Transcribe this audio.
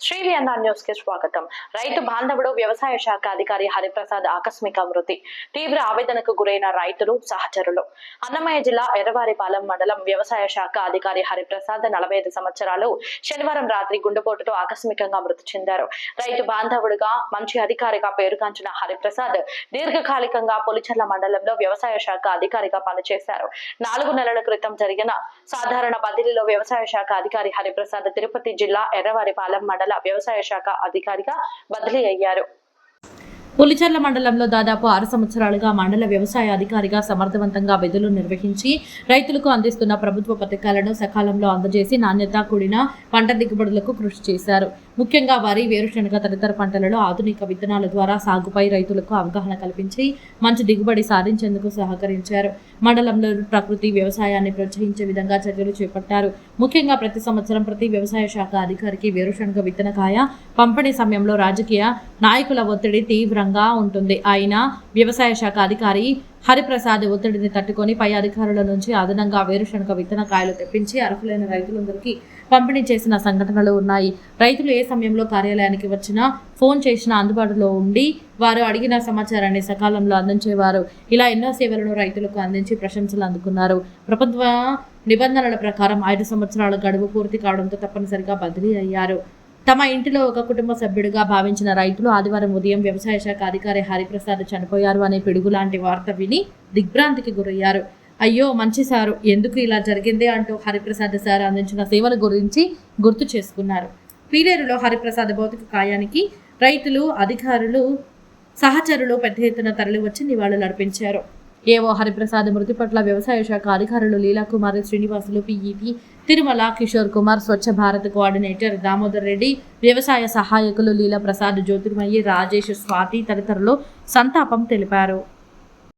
శ్రీలియన్న న్యూస్కి స్వాగతం. రైతు బాంధవుడు వ్యవసాయ శాఖ అధికారి హరిప్రసాద్ ఆకస్మిక మృతి. తీవ్ర ఆవేదనకు గురైన రైతులు సహచరులు. అన్నమయ్య జిల్లా ఎర్రవారిపాలెం మండలం వ్యవసాయ శాఖ అధికారి హరిప్రసాద్ నలభై ఐదు సంవత్సరాలు శనివారం రాత్రి గుండెపోటుతో ఆకస్మికంగా మృతి చెందారు. రైతు బాంధవుడుగా మంచి అధికారిగా పేరుగాంచిన హరిప్రసాద్ దీర్ఘకాలికంగా పొలిచెర్ల మండలంలో వ్యవసాయ శాఖ అధికారిగా పనిచేశారు. నాలుగు నెలల క్రితం జరిగిన సాధారణ బదిలీలో వ్యవసాయ శాఖ అధికారి హరిప్రసాద్ తిరుపతి జిల్లా ఎర్రవారిపాలెం మండలం వ్యవసాయ శాఖ అధికారిగా బదిలీ అయ్యారు. పులిచెర్ల మండలంలో దాదాపు ఆరు సంవత్సరాలుగా మండల వ్యవసాయ అధికారిగా సమర్థవంతంగా విధులు నిర్వహించి రైతులకు అందిస్తున్న ప్రభుత్వ పథకాలను సకాలంలో అందజేసి నాణ్యత కూడిన పంట దిగుబడులకు కృషి చేశారు. ముఖ్యంగా వరి వేరుశనగ తదితర పంటలలో ఆధునిక విత్తనాల ద్వారా సాగుపై రైతులకు అవగాహన కల్పించి మంచి దిగుబడి సాధించేందుకు సహకరించారు. మండలంలో ప్రకృతి వ్యవసాయాన్ని ప్రోత్సహించే విధంగా చర్యలు చేపట్టారు. ముఖ్యంగా ప్రతి సంవత్సరం ప్రతి వ్యవసాయ శాఖ అధికారికి వేరుశనగ విత్తనకాయ పంపిణీ సమయంలో రాజకీయ నాయకుల ఒత్తిడి తీవ్రంగా ఉంటుంది. అయినా వ్యవసాయ శాఖ అధికారి హరిప్రసాద్ ఒత్తిడిని తట్టుకొని పై అధికారుల నుంచి అదనంగా వేరుశనగ విత్తనకాయలు తెప్పించి అర్హులైన రైతులందరికీ పంపిణీ చేసిన సంఘటనలు ఉన్నాయి. రైతులు ఏ సమయంలో కార్యాలయానికి వచ్చినా ఫోన్ చేసినా అందుబాటులో ఉండి వారు అడిగిన సమాచారాన్ని సకాలంలో అందించేవారు. ఇలా ఎన్నో సేవలను రైతులకు అందించి ప్రశంసలు అందుకున్నారు. ప్రభుత్వ నిబంధనల ప్రకారం ఐదు సంవత్సరాల గడువు పూర్తి కావడంతో తప్పనిసరిగా బదిలీ అయ్యారు. తమ ఇంటిలో ఒక కుటుంబ సభ్యుడిగా భావించిన రైతులు ఆదివారం ఉదయం వ్యవసాయ శాఖ అధికారి హరిప్రసాద్ చనిపోయారు అనే పిడుగు లాంటి వార్త విని దిగ్భ్రాంతికి గురయ్యారు. అయ్యో మంచి సారు ఎందుకు ఇలా జరిగింది అంటూ హరిప్రసాద్ సార్ అందించిన సేవల గురించి గుర్తు చేసుకున్నారు. పీలేరులో హరిప్రసాద్ భౌతిక కాయానికి రైతులు అధికారులు సహచరులు పెద్ద ఎత్తున తరలివచ్చి నివాళులు అర్పించారు ఏవో హరిప్రసాద్ మృతి పట్ల వ్యవసాయ శాఖ అధికారులు లీలాకుమారి శ్రీనివాసులు పిఈపి తిరుమల కిషోర్ కుమార్ స్వచ్ఛ భారత్ కోఆర్డినేటర్ దామోదర్ రెడ్డి వ్యవసాయ సహాయకులు లీలా ప్రసాద్ జ్యోతిర్మయి రాజేష్ స్వాతి తదితరులు సంతాపం తెలిపారు.